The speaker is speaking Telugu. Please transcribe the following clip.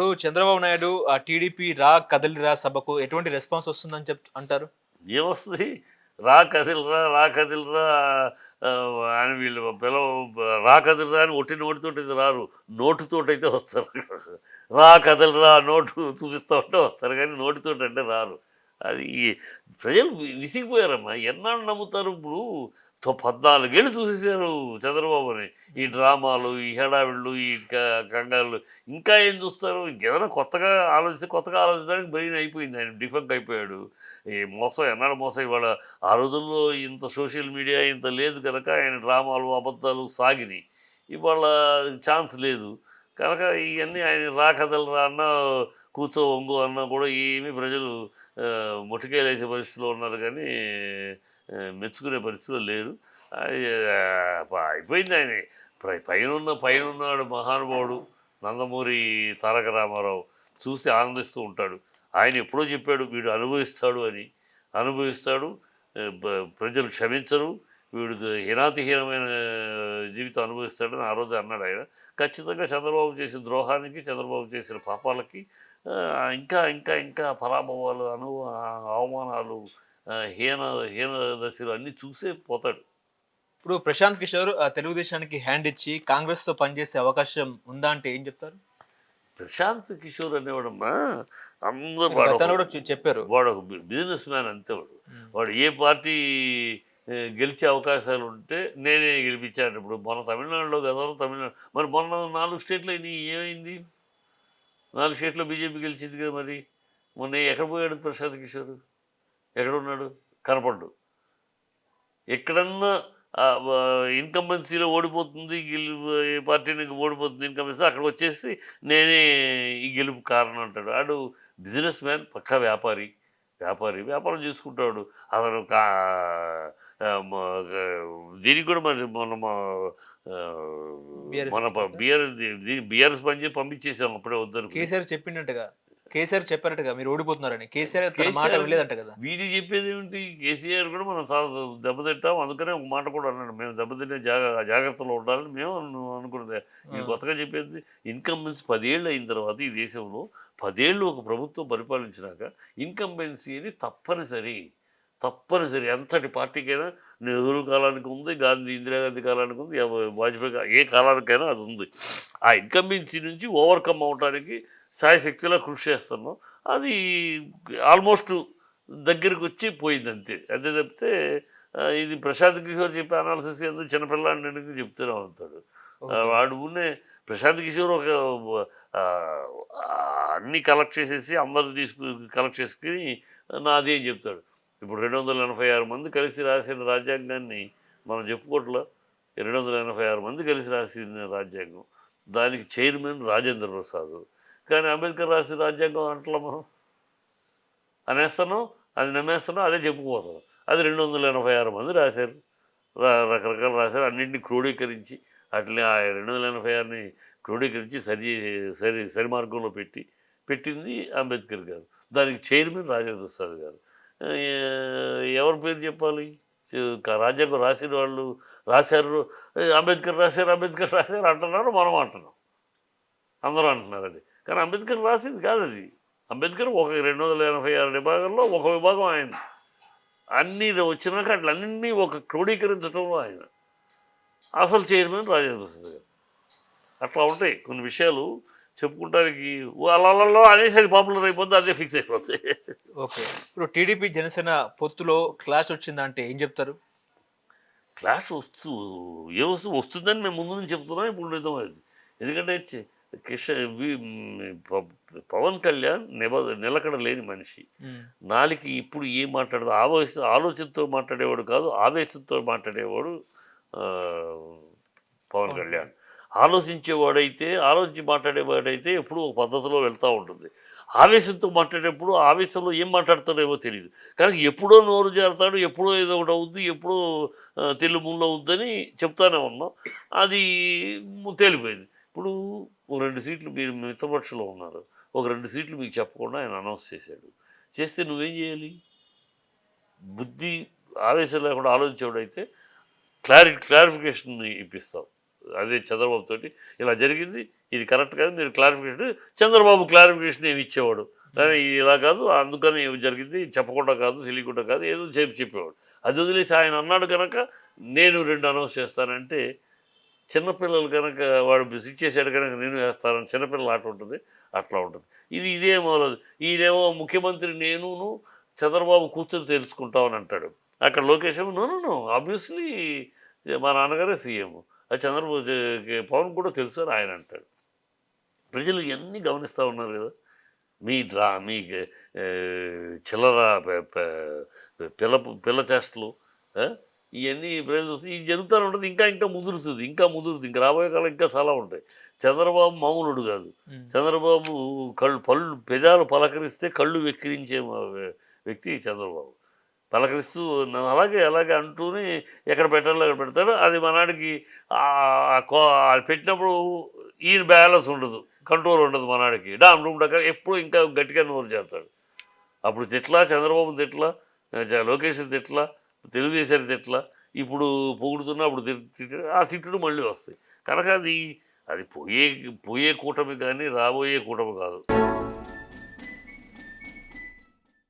ఇప్పుడు చంద్రబాబు నాయుడు ఆ టీడీపీ రా కదలిరా సభకు ఎటువంటి రెస్పాన్స్ వస్తుందని చెప్ అంటారు? ఏమొస్తుంది? రా కదిలరా రా కదిలరా అని వీళ్ళు పిలవ రా కదిలరా అని ఒట్టి నోటితోటి అయితే రారు నోటుతోటైతే వస్తారు రా కదలరా నోటు చూపిస్తూ ఉంటే వస్తారు కానీ నోటితోటి అంటే రారు. అది ప్రజలు విసిగిపోయారమ్మా. ఎన్నాళ్ళు నమ్ముతారు ఇప్పుడు? పద్నాలుగేళ్ళు చూసేసారు చంద్రబాబుని. ఈ డ్రామాలు ఈ హడావిళ్ళు ఈ కంగారులు. ఇంకా ఏం చూస్తారు? ఇంకేదైనా కొత్తగా ఆలోచిస్తే కొత్తగా ఆలోచించడానికి బ్రెయిన్ అయిపోయింది. ఆయన డిఫెక్ట్ అయిపోయాడు. ఈ మోసం ఎన్నాడు మోసం? ఇవాళ ఆ రోజుల్లో ఇంత సోషల్ మీడియా ఇంత లేదు కనుక ఆయన డ్రామాలు అబద్ధాలు సాగినాయి. ఇవాళ ఛాన్స్ లేదు. కనుక ఇవన్నీ ఆయన రాకదలు అన్న కూర్చో ఒంగు అన్న కూడా ఏమీ ప్రజలు ఆ, పరిస్థితిలో ఉన్నారు కానీ మెచ్చుకునే పరిస్థితిలో లేరు అయిపోయింది ఆయన. పైన ఉన్న పైన ఉన్నాడు మహానుభావుడు నందమూరి తారక రామారావు. చూసి ఆనందిస్తూ ఉంటాడు. ఆయన ఎప్పుడో చెప్పాడు వీడు అనుభవిస్తాడు అని. అనుభవిస్తాడు ప్రజలు క్షమించరు. వీడు హీనాతిహీనమైన జీవితం అనుభవిస్తాడని ఆ రోజు అన్నాడు ఆయన. ఖచ్చితంగా చంద్రబాబు చేసిన ద్రోహానికి చంద్రబాబు చేసిన పాపాలకి ఇంకా ఇంకా ఇంకా పరాభవాలు అను అవమానాలు హీన హీన దశలు అన్నీ చూసే పోతాడు. ఇప్పుడు ప్రశాంత్ కిషోర్ ఆ, తెలుగుదేశానికి హ్యాండ్ ఇచ్చి కాంగ్రెస్తో పనిచేసే అవకాశం ఉందా అంటే ఏం చెప్తారు? ప్రశాంత్ కిషోర్ అనేవాడమ్మా అందరూ కూడా చెప్పారు. వాడు ఒక బిజినెస్ మ్యాన్ అంతే వాడు. వాడు ఏ పార్టీ గెలిచే అవకాశాలు ఉంటే నేనే గెలిపించాను. ఇప్పుడు మొన్న తమిళనాడులో గతంలో తమిళనాడు మరి మొన్న నాలుగు స్టేట్లో ఇన్ని ఏమైంది? నాలుగు స్టేట్లో బీజేపీ గెలిచింది కదా మరి. మొన్న ఎక్కడ పోయాడు ప్రశాంత్ కిషోర్? ఎక్కడ ఉన్నాడు కనపడ్డు. ఎక్కడన్నా ఇన్కంబెన్సీలో ఓడిపోతుంది గెలు ఏ పార్టీని ఓడిపోతుంది ఇన్కంబెన్సీ అక్కడికి వచ్చేసి నేనే ఈ గెలుపు కారణం అంటాడు. ఆడు బిజినెస్ మ్యాన్ పక్కా వ్యాపారి. వ్యాపారి వ్యాపారం చేసుకుంటాడు. అతను కా దీనికి కూడా మరి మన మన బిఆర్ బీఆర్ఎస్ పని చేసి పంపించేసాం అప్పుడే వద్దను కేసీఆర్ చెప్పినట్టుగా కేసీఆర్ చెప్పారట్టుగా మీరు ఓడిపోతున్నారని. కేసీఆర్ తన మాట వినలేదంట కదా. వీడి చెప్పేది ఏమిటి? కేసీఆర్ కూడా మనం దెబ్బతింటాం. అందుకనే ఒక మాట కూడా అన్నాడు. మేము దెబ్బతింటే జాగ్ర జాగ్రత్తలో ఉండాలని మేము అను- అనుకున్నది. ఇది కొత్తగా చెప్పేది ఇన్కంబెన్సీ పదేళ్ళు అయిన తర్వాత ఈ దేశంలో పదేళ్ళు ఒక ప్రభుత్వం పరిపాలించినాక ఇన్కంబెన్సీని తప్పనిసరి. తప్పనిసరి. ఎంతటి పార్టీకైనా నెహ్రూ కాలానికి ఉంది గాంధీ ఇందిరాగాంధీ కాలానికి ఉంది వాజ్పేయి ఏ కాలానికైనా అది ఉంది. ఆ ఇన్కంబెన్సీ నుంచి ఓవర్కమ్ అవడానికి సాయశక్తిలో కృషి చేస్తున్నాం. అది ఆల్మోస్ట్ దగ్గరికి వచ్చి పోయింది అంతే. అంతే చెప్తే ఆ, ఇది ప్రశాంత్ కిషోర్ చెప్పే అనాలిసిస్ ఎందుకు చిన్నపిల్లాడిని ఎందుకు చెప్తూనే ఉంటాడు వాడు ఉన్నే ప్రశాంత్ కిషోర్ ఒక అన్నీ కలెక్ట్ చేసేసి అందరూ తీసుకు కలెక్ట్ చేసుకుని నాది అని చెప్తాడు. ఇప్పుడు రెండు వందల ఎనభై ఆరు మంది కలిసి రాసిన రాజ్యాంగాన్ని మనం చెప్పుకోవట్లా? రెండు వందల ఎనభై ఆరు మంది కలిసి రాసిన రాజ్యాంగం. దానికి చైర్మన్ రాజేంద్ర ప్రసాద్. కానీ అంబేద్కర్ రాసిన రాజ్యాంగం అంటలా మనం అనేస్తున్నాం అది నమ్మేస్తాను అదే చెప్పుకోతాను అది రెండు వందల ఎనభై ఆరు మంది రాశారు. రకరకాలు రాశారు. అన్నింటినీ క్రోడీకరించి అట్లే ఆ రెండు వందల ఎనభై ఆరుని క్రోడీకరించి సరి సరి సరి మార్గంలో పెట్టి పెట్టింది అంబేద్కర్ గారు. దానికి చైర్మన్ రాజేంద్ర ప్రసాద్ గారు. ఎవరి పేరు చెప్పాలి? రాజ్యాంగం రాసిన వాళ్ళు రాశారు. అంబేద్కర్ రాశారు అంబేద్కర్ రాశారు అంటున్నారు మనం అంటున్నాం. అందరూ అంటున్నారు అది. కానీ అంబేద్కర్ రాసింది కాదు అది. అంబేద్కర్ ఒక రెండు వందల ఎనభై ఆరు విభాగంలో ఒక విభాగం ఆయన. అన్నీ వచ్చినాక అట్లన్నీ ఒక క్రోడీకరించడంలో ఆయన. అసలు చైర్మన్ రాజేంద్ర ప్రసాద్ గారు. అట్లా ఉంటాయి కొన్ని విషయాలు చెప్పుకుంటానికి. వాళ్ళలో అనేసి పాపులర్ అయిపోతుంది అదే ఫిక్స్ అయిపోతుంది ఓకే. ఇప్పుడు టీడీపీ జనసేన పొత్తులో క్లాష్ వచ్చిందంటే ఏం చెప్తారు? క్లాస్ వస్తూ ఏ వస్తూ వస్తుందని మేము ముందు నుంచి చెప్తున్నాం ఇప్పుడు నిజమైంది ఎందుకంటే కిష పవన్ కళ్యాణ్ నిబ నిలకడ లేని మనిషి. నాలుగు ఇప్పుడు ఏం మాట్లాడదు? ఆవేశ ఆలోచనతో మాట్లాడేవాడు కాదు ఆవేశంతో మాట్లాడేవాడు పవన్ కళ్యాణ్. ఆలోచించేవాడైతే ఆలోచించి మాట్లాడేవాడైతే ఎప్పుడు ఒక పద్ధతిలో వెళ్తూ ఉంటుంది. ఆవేశంతో మాట్లాడేప్పుడు ఆవేశంలో ఏం మాట్లాడతాడేమో తెలియదు కానీ ఎప్పుడో నోరు జారుతాడు ఎప్పుడో ఏదో ఒకటి అవుద్ది ఎప్పుడో ముళ్ళు అవుద్దని చెప్తానే ఉన్నాం. అది తేలిపోయింది. ఇప్పుడు ఒక రెండు సీట్లు మీరు మిత్రపక్షంలో ఉన్నారు. ఒక రెండు సీట్లు మీకు చెప్పకుండా ఆయన అనౌన్స్ చేశాడు. చేస్తే నువ్వేం చేయాలి? బుద్ధి ఆవేశం లేకుండా ఆలోచించేవాడైతే క్లారి క్లారిఫికేషన్ ఇప్పిస్తావు. అదే చంద్రబాబు తోటి ఇలా జరిగింది ఇది కరెక్ట్ కాదు మీరు క్లారిఫికేషన్ చంద్రబాబు క్లారిఫికేషన్ ఏమి ఇచ్చేవాడు? కానీ ఇలా కాదు అందుకని జరిగింది చెప్పకుండా కాదు తెలియకుండా కాదు ఏదో చెప్పి చెప్పేవాడు. అది వదిలేసి ఆయన అన్నాడు కనుక నేను రెండు అనౌన్స్ చేస్తానంటే చిన్నపిల్లలు కనుక వాడు స్విచ్ చేశాడు కనుక నేను వేస్తానని చిన్నపిల్లలు ఆట ఉంటుంది అట్లా ఉంటుంది. ఇది ఇదే మొదలదు ఈయనేమో ముఖ్యమంత్రి నేనును చంద్రబాబు కూర్చొని తెలుసుకుంటామని అంటాడు. అక్కడ లోకేష్ ఏమో నో ఆబ్వియస్లీ మా నాన్నగారే సీఎం. అది చంద్రబాబు పవన్ కూడా తెలుసు అని ఆయన అంటాడు. ప్రజలు ఇవన్నీ గమనిస్తూ ఉన్నారు కదా. మీ డ్రా మీ చిల్లర పిల్ల పిల్ల చేష్టలు ఇవన్నీ ప్రజలు చూస్తే ఇది జరుగుతూనే ఉంటుంది ఇంకా ఇంకా ముదురుతుంది ఇంకా ముదురుతుంది ఇంకా రాబోయే కాలం ఇంకా చాలా ఉంటాయి. చంద్రబాబు మామూలుడు కాదు. చంద్రబాబు కళ్ళు పళ్ళు పెదాలు పలకరిస్తే కళ్ళు వెక్కిరించే వ్యక్తి చంద్రబాబు. పలకరిస్తూ అలాగే అలాగే అంటూనే ఎక్కడ పెట్టాలో అక్కడ పెడతాడు. అది మనాడికి పెట్టినప్పుడు ఈయన బ్యాలెన్స్ ఉండదు కంట్రోల్ ఉండదు మనాడికి. డామ్ డూమ్ డక్క ఎప్పుడు ఇంకా గట్టిగా నోరు చేస్తాడు అప్పుడు తిట్లా చంద్రబాబు తిట్లా లోకేష్ తిట్లా తెలుగుదేశాన్ని తిట్లా ఇప్పుడు పొగుడుతున్నా అప్పుడు ఆ తిట్టుడు మళ్ళీ వస్తాయి. కనుక అది అది పోయే పోయే కూటమి కానీ రాబోయే కూటమి కాదు.